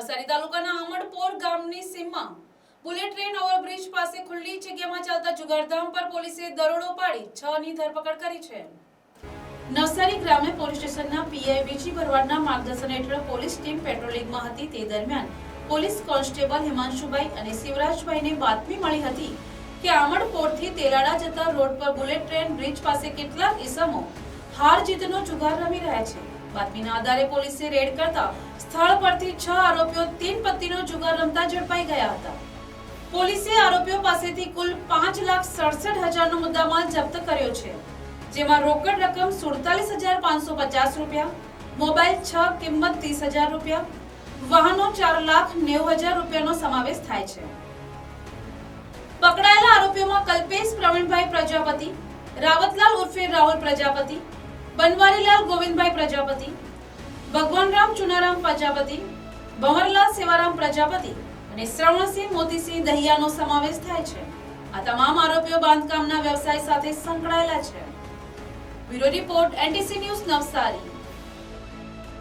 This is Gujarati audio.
નવસારી તાલુકાના આમડપોર ગામની સીમમાં બુલેટ ટ્રેન ઓવરબ્રિજ પાસે ખુલ્લી જગ્યામાં ચાલતા જુગારધામ પર પોલીસે દરોડો પાડી છ ની ધરપકડ કરી છે. નવસારી ગ્રામ્ય પોલીસ સ્ટેશનના પીઆઈ વીજી ભરવાડના માર્ગદર્શન હેઠળ પોલીસ ટીમ પેટ્રોલિંગમાં હતી. તે દરમિયાન પોલીસ કોન્સ્ટેબલ હિમાંશુભાઈ અને શિવરાજભાઈને બાતમી મળી હતી કે આમડપોરથી તેલાડા જતા રોડ પર બુલેટ ટ્રેન બ્રિજ પાસે કેટલાક ઈસમો હાર જીતનો જુગાર રમી રહ્યા છે. બાતમીના આધારે પોલીસે રેડ કરતા સ્થળ પરથી છ આરોપીઓ તીન પત્તીનો જુગાર રમતા ઝડપાઈ ગયા હતા. પોલીસે આરોપીઓ પાસેથી કુલ પાંચ લાખ સડસઠ હજારનો મુદ્દામાલ જપ્ત કર્યો છે, જેમાં રોકડ રકમ સુડતાલીસ હજાર પાંચસો પચાસ રૂપિયા, મોબાઈલ છ કિંમત ત્રીસ હજાર રૂપિયા, વાહનો ચાર લાખ નેવું હજાર રૂપિયાનો સમાવેશ થાય છે. પકડાયેલા આરોપીઓમાં કલ્પેશ પ્રવીણભાઈ પ્રજાપતિ, રાવતલાલ ઉર્ફે રાહુલ પ્રજાપતિ બનવારીલાલ ગોવિંદભાઈ પ્રજાપતિ, ભગવાનરામ ચુનારામ પ્રજાપતિ, ભંવરલાલ સેવારામ પ્રજાપતિ અને શ્રવણસિંહ મોતીસિંહ દહિયાનો સમાવેશ થાય છે. આ તમામ આરોપીઓ બાંધકામના વ્યવસાય સાથે સંકળાયેલા છે. Bureau report, NTC news Navsari.